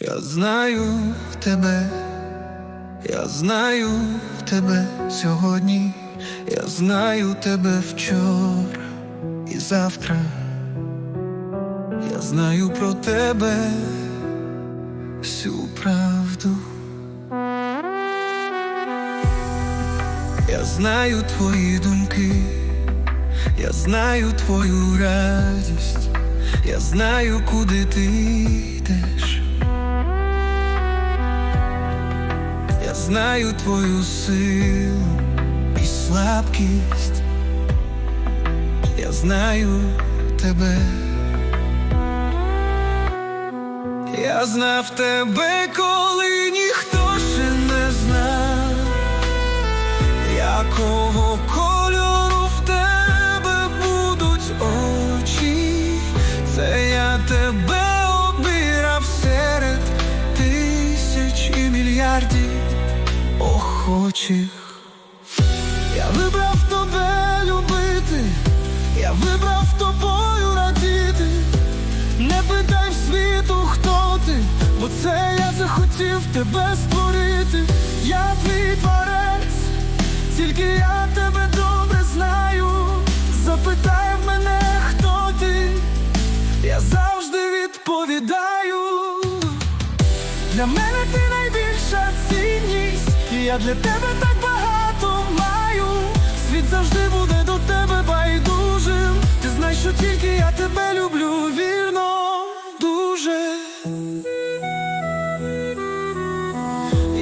Я знаю тебе, я знаю тебе сьогодні, я знаю тебе вчора і завтра. Я знаю про тебе всю правду. Я знаю твої думки, я знаю твою радість, я знаю, куди ти йдеш. Знаю твою силу і слабкість, я знаю тебе. Я знав тебе, коли охочих. Я вибрав тебе любити, я вибрав тобою радіти. Не питай в світу, хто ти, бо це я захотів тебе створити. Я твій творець, тільки я тебе добре знаю. Запитай в мене, хто ти, я завжди відповідаю. Для мене ти я для тебе так багато маю. Світ завжди буде до тебе байдужим. Ти знаєш, що тільки я тебе люблю вірно, дуже.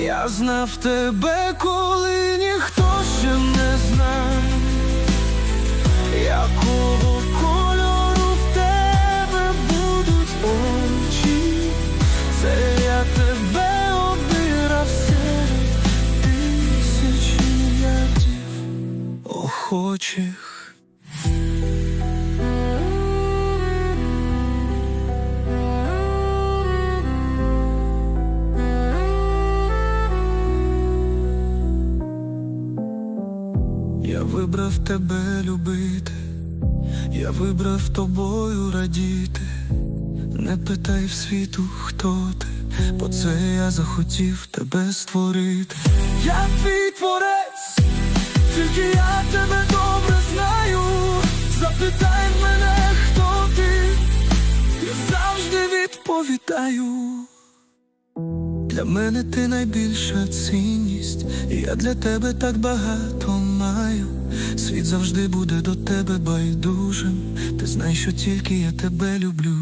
Я знав тебе, коли ніхто ще не охочих. Я вибрав тебе любити, я вибрав тобою радіти. Не питай в світу, хто ти, бо це я захотів тебе створити. Я твій творець, тільки я відповідаю. Для мене ти найбільша цінність, я для тебе так багато маю. Світ завжди буде до тебе байдужим. Ти знай, що тільки я тебе люблю